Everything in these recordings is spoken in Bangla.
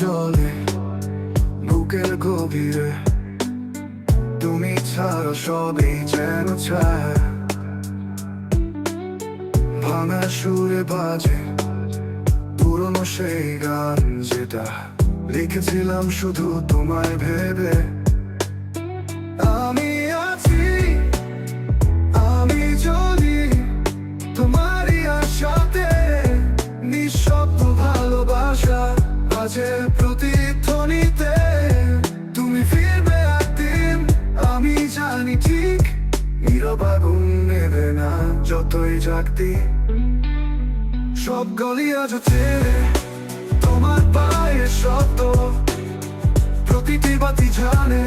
জলে, বুকের গভীরে। তুমি সবই যেন ভাঙা সুরে বাজে, পুরনো সেই গান যেটা লিখেছিলাম শুধু তোমায় ভেবে। আমি আছে প্রতিধ্বনিতে। তুমি ফিরবে আমি জানি ঠিক। নীরব নেবে না যতই জাগতি। সব গলি আজ ছেড়ে তোমার পায়ের শব্দ। প্রতিটি বাতি জানে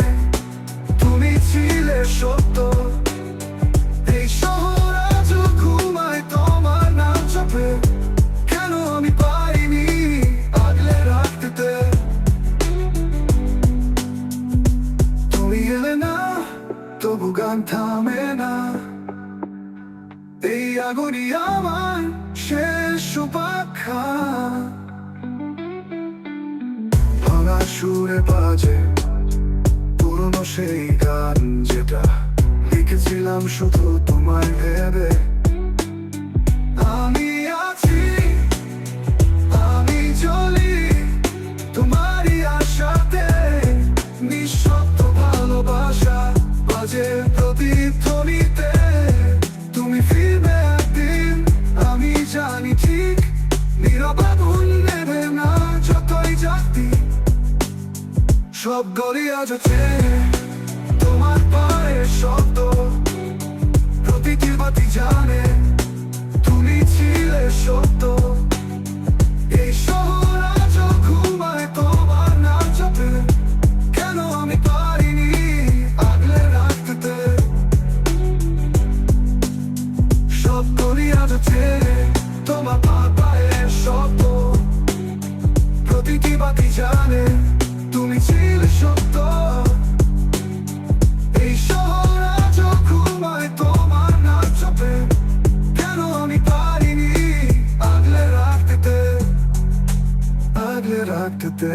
তবু গান থামে না। এই আগুনি আমার শেষ উপাখ্যা ভাঙা সুরে বাজে, পুরনো সেই গান যেটা। লিখেছিলাম শুধু তোমায় ভেবে। সব আজ ছেড়ে তোমার পায়ের শব্দ প্রতিটি বাতি জানে। তুমি ছিলে সত্য। এই শহর আজ ঘুমায় তোমার নাম চাপে কেন আমি পারিনি আগলে রাখতে? সব গলি আজ তোমার পা পায়ের শব্দ প্রতিটি বাতি জানে। আগলে রাখতে